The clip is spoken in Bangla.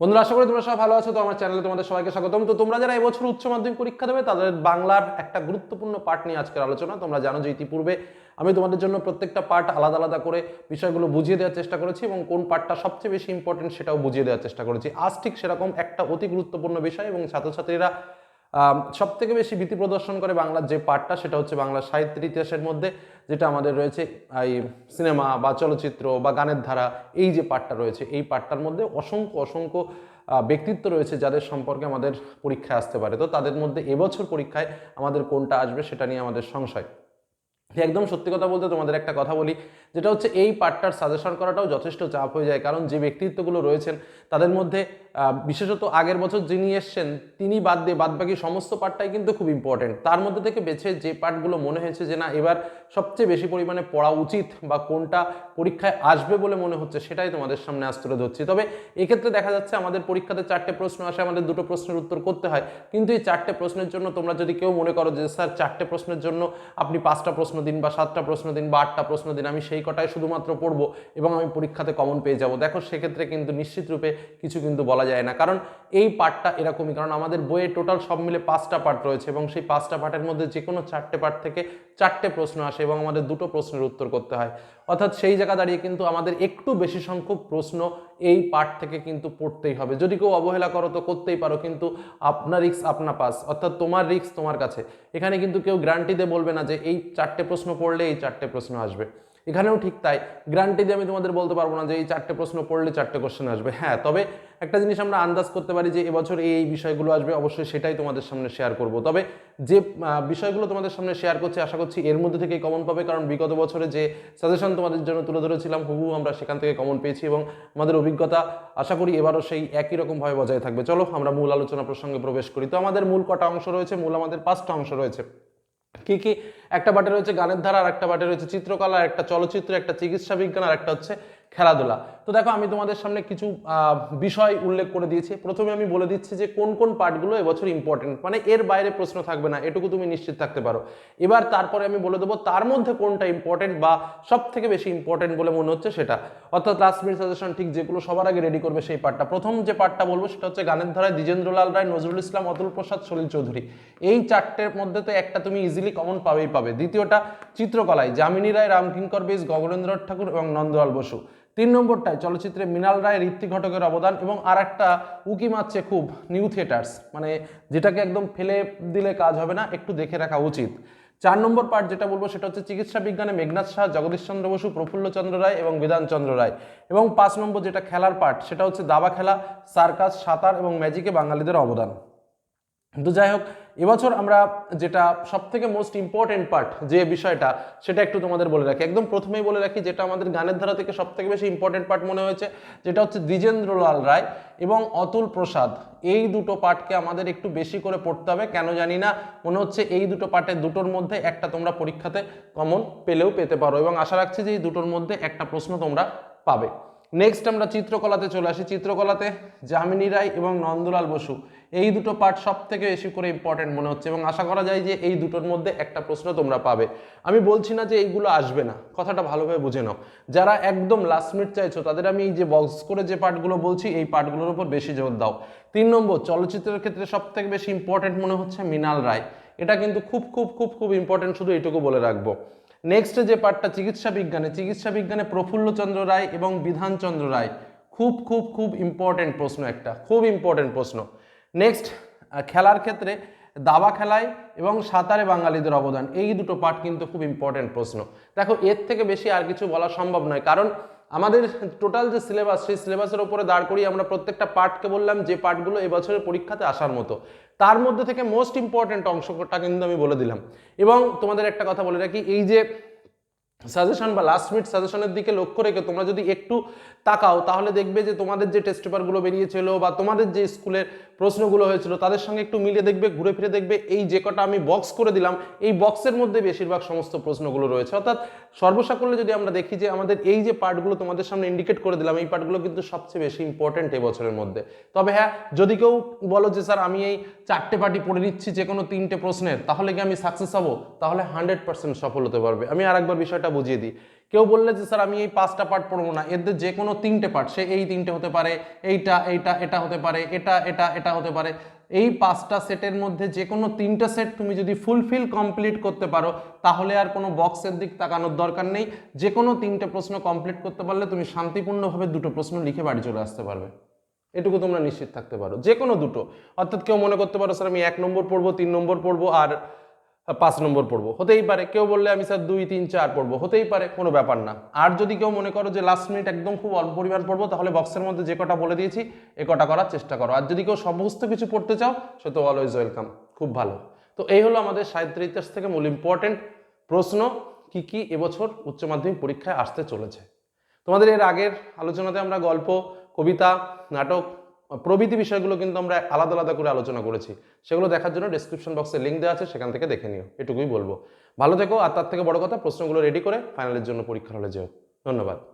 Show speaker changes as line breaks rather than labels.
বন্ধুরা, আশা করি তোমরা সবাই ভালো আছো, তো আমার চ্যানেলে তোমাদের সবাইকে স্বাগতম। তো তোমরা যারা এবছর উচ্চ মাধ্যমিক পরীক্ষা দেবে, তাদের বাংলার একটা গুরুত্বপূর্ণ পার্ট নিয়ে আজকের আলোচনা। তোমরা জানো যে ইতিপূর্বে আমি তোমাদের জন্য প্রত্যেকটা পার্ট আলাদা আলাদা করে বিষয়গুলো বুঝিয়ে দেওয়ার চেষ্টা করেছি এবং কোন পার্টটা সবচেয়ে বেশি ইম্পর্টেন্ট সেটাও বুঝিয়ে দেওয়ার চেষ্টা করেছি। আজ ঠিক সেরকম একটা অতি গুরুত্বপূর্ণ বিষয় এবং ছাত্রছাত্রীরা সব থেকে বেশি ভীতি প্রদর্শন করে বাংলার যে পার্টটা, সেটা হচ্ছে বাংলা সাহিত্যের ইতিহাসের মধ্যে, যেটা আমাদের রয়েছে, এই সিনেমা বা চলচ্চিত্র বা গানের ধারা, এই যে পার্টটা রয়েছে, এই পার্টটার মধ্যে অসংখ্য অসংখ্য ব্যক্তিত্ব রয়েছে যাদের সম্পর্কে আমাদের পরীক্ষায় আসতে পারে। তো তাদের মধ্যে এবছর পরীক্ষায় আমাদের কোনটা আসবে, সেটা নিয়ে আমাদের সংশয়। একদম সত্যি কথা বলতে তোমাদের একটা কথা বলি, যেটা হচ্ছে এই পার্টটার সাজেশন করাটাও যথেষ্ট চাপ হয়ে যায়। কারণ যে ব্যক্তিত্বগুলো রয়েছেন, তাদের মধ্যে বিশেষত আগের বছর যিনি এসছেন, তিনি বাদ দিয়ে বাদ বাকি সমস্ত পার্টটাই কিন্তু খুব ইম্পর্টেন্ট তার মধ্যে থেকে বেছে যে পার্টগুলো মনে হয়েছে যে, না, এবার সবচেয়ে বেশি পরিমাণে পড়া উচিত বা কোনটা পরীক্ষায় আসবে বলে মনে হচ্ছে, সেটাই তোমাদের সামনে আজ তুলে ধরছি। তবে এক্ষেত্রে দেখা যাচ্ছে আমাদের পরীক্ষাতে চারটে প্রশ্ন আসে, আমাদের দুটো প্রশ্নের উত্তর করতে হয়। কিন্তু এই চারটে প্রশ্নের জন্য তোমরা যদি কেউ মনে করো যে, স্যার, চারটে প্রশ্নের জন্য আপনি পাঁচটা প্রশ্ন দিন বা সাতটা প্রশ্ন দিন বা আটটা প্রশ্ন দিন, আমি সেই কটায় শুধুমাত্র পড়ব এবং আমি পরীক্ষাতে কমন পেয়ে যাব। দেখো, সেক্ষেত্রে কিন্তু নিশ্চিত রূপে কিছু কিন্তু বলা যায় না। কারণ এই পার্টটা এরকমই, কারণ আমাদের বইয়ে টোটাল সব মিলে পাঁচটা পার্ট রয়েছে এবং সেই পাঁচটা পার্টের মধ্যে যে কোনো চারটে পার্ট থেকে চারটে প্রশ্ন আসে এবং আমাদের দুটো প্রশ্নের উত্তর করতে হয়। অর্থাৎ সেই জায়গা দাঁড়িয়ে কিন্তু আমাদের একটু বেশি সংখ্যক প্রশ্ন এই পার্ট থেকে কিন্তু পড়তেই হবে। যদি কেউ অবহেলা করো তো করতেই পারো, কিন্তু আপনার রিক্স আপনা পাস, অর্থাৎ তোমার রিক্স তোমার কাছে। এখানে কিন্তু কেউ গ্যারান্টিতে বলবে না যে এই চারটে প্রশ্ন পড়লে এই চারটে প্রশ্ন আসবে। এখানেও ঠিক তাই। গ্যারান্টি দিয়ে আমি তোমাদের বলতে পারব না যে এই চারটে প্রশ্ন পড়লে চারটে কোশ্চেন আসবে। হ্যাঁ তবে একটা জিনিস আমরা আন্দাজ করতে পারি যে এবছর এই এই বিষয়গুলো আসবে, অবশ্যই সেটাই তোমাদের সামনে শেয়ার করব। তবে যে বিষয়গুলো তোমাদের সামনে শেয়ার করছি, আশা করছি এর মধ্যে থেকেই কমন পাবে, কারণ বিগত বছরে যে সাজেশন তোমাদের জন্য তুলে ধরেছিলাম হুবু আমরা সেখান থেকে কমন পেয়েছি এবং আমাদের অভিজ্ঞতা, আশা করি এবারও সেই একই রকমভাবে বজায় থাকবে। চলো, আমরা মূল আলোচনা প্রসঙ্গে প্রবেশ করি। তো আমাদের মূল কটা অংশ রয়েছে, মূল আমাদের পাঁচটা অংশ রয়েছে। কি কি? একটা বাটে রয়েছে গানের ধারা, আর একটা বাটে রয়েছে চিত্রকলা একটা চলচ্চিত্র, একটা চিকিৎসা বিজ্ঞান, আর একটা হচ্ছে খেলাধুলা। তো দেখো, আমি তোমাদের সামনে কিছু বিষয় উল্লেখ করে দিয়েছি। প্রথমে আমি বলে দিচ্ছি যে, কোন কোন পার্টগুলো এবছর ইম্পর্টেন্ট মানে এর বাইরে প্রশ্ন থাকবে না, এটুকু তুমি নিশ্চিত থাকতে পারো। এবার তারপরে আমি বলে দেবো, তার মধ্যে কোনটা ইম্পর্টেন্ট বা সব থেকে বেশি ইম্পর্টেন্ট বলে মনে হচ্ছে সেটা। অর্থাৎ লাস্ট মিনিট সাজেশন ঠিক যেগুলো সবার আগে রেডি করবে সেই পার্টটা প্রথম যে পার্টটা বলব সেটা হচ্ছে গানের ধারায় দ্বিজেন্দ্রলাল রায়, নজরুল ইসলাম, অতুল প্রসাদ, সলিল চৌধুরী। এই চারটের মধ্যে তো একটা তুমি ইজিলি কমন পাবেই পাবে। দ্বিতীয়টা চিত্রকলায়, যামিনী রায়, রামকিঙ্কর বেশ, গগনেন্দ্রনাথ ঠাকুর এবং নন্দলাল বসু। তিন নম্বরটায় চলচ্চিত্রে মৃণাল রায় ঋত্বিক ঘটকের অবদান এবং আর একটা উকি মারছে খুব নিউ থিয়েটার্স। মানে যেটাকে একদম ফেলে দিলে কাজ হবে না, একটু দেখে রাখা উচিত। চার নম্বর পার্ট যেটা বলব সেটা হচ্ছে চিকিৎসা বিজ্ঞানে মেঘনাথ শাহ জগদীশ চন্দ্র বসু প্রফুল্লচন্দ্র রায় এবং বিধানচন্দ্র রায়। এবং পাঁচ নম্বর যেটা খেলার পার্ট সেটা হচ্ছে দাবা খেলা, সার্কাস, সাঁতার এবং ম্যাজিকে বাঙালিদের অবদান। তো যাই হোক এবছর আমরা যেটা সব থেকে মোস্ট ইম্পর্টেন্ট পার্ট যে বিষয়টা, সেটা একটু তোমাদের বলে রাখি। একদম প্রথমেই বলে রাখি যেটা আমাদের গানের ধারা থেকে সব থেকে বেশি ইম্পর্টেন্ট পার্ট মনে হয়েছে, যেটা হচ্ছে দ্বিজেন্দ্রলাল রায় এবং অতুল প্রসাদ। এই দুটো পার্টকে আমাদের একটু বেশি করে পড়তে হবে, কেন জানি না, মনে হচ্ছে এই দুটো পার্টের দুটোর মধ্যে একটা তোমরা পরীক্ষাতে কমন পেলেও পেতে পারো এবং আশা রাখছি যে এই দুটোর মধ্যে একটা প্রশ্ন তোমরা পাবে। নেক্সট আমরা চিত্রকলাতে চলে আসি। চিত্রকলাতে যামিনী রায় এবং নন্দলাল বসু, এই দুটো পার্ট সব থেকে বেশি করে ইম্পর্টেন্ট মনে হচ্ছে এবং আশা করা যায় যে এই দুটোর মধ্যে একটা প্রশ্ন তোমরা পাবে। আমি বলছি না যে এইগুলো আসবে না, কথাটা ভালোভাবে বুঝে নাও। যারা একদম লাস্ট মিনিট চাইছো, তাদের আমি এই যে বক্স করে যে পার্টগুলো বলছি, এই পার্টগুলোর উপর বেশি জোর দাও। তিন নম্বর, চলচ্চিত্রের ক্ষেত্রে সব থেকে বেশি ইম্পর্টেন্ট মনে হচ্ছে মৃণাল রায়। এটা কিন্তু খুব খুব খুব খুব ইম্পর্টেন্ট শুধু এইটুকু বলে রাখব। নেক্সট যে পার্টটা, চিকিৎসা বিজ্ঞানে চিকিৎসা বিজ্ঞানে প্রফুল্লচন্দ্র রায় এবং বিধানচন্দ্র রায়। খুব খুব খুব ইম্পর্টেন্ট প্রশ্ন একটা, খুব ইম্পর্টেন্ট প্রশ্ন। নেক্সট খেলার ক্ষেত্রে দাবা খেলায় এবং সাঁতারে বাঙালিদের অবদান, এই দুটো পার্ট কিন্তু খুব ইম্পর্টেন্ট প্রশ্ন। দেখো, এর থেকে বেশি আর কিছু বলা সম্ভব নয়, কারণ আমাদের টোটাল যে সিলেবাস সেই সিলেবাসের উপরে দাঁড় করিয়ে আমরা প্রত্যেকটা পার্টকে বললাম, যে পার্টগুলো এবছরের পরীক্ষাতে আসার মতো। তার মধ্যে থেকে মোস্ট ইম্পর্টেন্ট অংশটা কিন্তু আমি বলে দিলাম। এবং তোমাদের একটা কথা বলে রাখি, এই যে সাজেশন বা লাস্ট মিনিট সাজেশনের দিকে লক্ষ্য রেখে তোমরা যদি একটু তাকাও, তাহলে দেখবে যে তোমাদের যে টেস্ট পেপারগুলো বেরিয়েছিল বা তোমাদের যে স্কুলের প্রশ্নগুলো হয়েছিল, তাদের সঙ্গে একটু মিলিয়ে দেখবে, ঘুরে ফিরে দেখবে, এই যে কটা আমি বক্স করে দিলাম, এই বক্সের মধ্যে বেশিরভাগ সমস্ত প্রশ্নগুলো রয়েছে। অর্থাৎ সর্বসাকল্যে যদি আমরা দেখি যে আমাদের এই যে পার্টগুলো তোমাদের সামনে ইন্ডিকেট করে দিলাম, এই পার্টগুলো কিন্তু সবচেয়ে বেশি ইম্পর্টেন্ট এবছরের মধ্যে। তবে হ্যাঁ যদি কেউ বলো যে, স্যার, আমি এই চারটে পার্টি পড়ে নিচ্ছি যে কোনো তিনটে প্রশ্নের, তাহলে কি আমি সাকসেস হব? তাহলে হান্ড্রেড পার্সেন্ট সফল হতে পারবে। আমি আরেকবার বিষয়টা বুঝিয়ে দিই। কেউ বললে যে, স্যার, আমি এই পাঁচটা পার্ট পড়ব না। এদের যে কোনো তিনটে পার্ট সে এই তিনটে হতে পারে, এইটা এইটা, এটা হতে পারে, এটা এটা এটা হতে পারে। এই পাঁচটা সেটের মধ্যে যে কোনো তিনটা সেট তুমি যদি ফুলফিল কমপ্লিট করতে পারো, তাহলে আর কোনো বক্সের দিক তাকানোর দরকার নেই। যে কোনো তিনটে প্রশ্ন কমপ্লিট করতে পারলে তুমি শান্তিপূর্ণভাবে দুটো প্রশ্ন লিখে বাড়ি চলে আসতে পারবে। এটুকু তোমরা নিশ্চিত থাকতে পারো, যে কোনো দুটো। অর্থাৎ কেউ মনে করতে পারো, স্যার, আমি এক নম্বর পড়ব, তিন নম্বর পড়ব, আর পাঁচ নম্বর পড়ব। হতেই পারে, কেউ বললে আমি স্যার দুই, তিন, চার পড়ব। হতেই পারে, কোনো ব্যাপার না। আর যদি কেউ মনে করো যে লাস্ট মিনিট একদম খুব অল্প পরিমাণ পড়ব, তাহলে বক্সের মধ্যে যে কটা বলে দিয়েছি, এ কটা করার চেষ্টা করো। আর যদি কেউ সমস্ত কিছু পড়তে চাও, সে তো অলওয়েজ ওয়েলকাম খুব ভালো। তো এই হলো আমাদের সাহিত্য ইতিহাস থেকে মূল ইম্পর্টেন্ট প্রশ্ন, কি কি এবছর উচ্চ মাধ্যমিক পরীক্ষায় আসতে চলেছে। তোমাদের এর আগের আলোচনাতে আমরা গল্প, কবিতা, নাটক প্রভৃতি বিষয়গুলো কিন্তু আমরা আলাদা আলাদা করে আলোচনা করেছি। সেগুলো দেখার জন্য ডিসক্রিপশন বক্সে লিঙ্ক দেওয়া আছে, সেখান থেকে দেখে নিও। এটুকুই বলব। ভালো থেকো, আর তার থেকে বড় কথা, প্রশ্নগুলো রেডি করে ফাইনালের জন্য পরীক্ষা হলে যেও। ধন্যবাদ।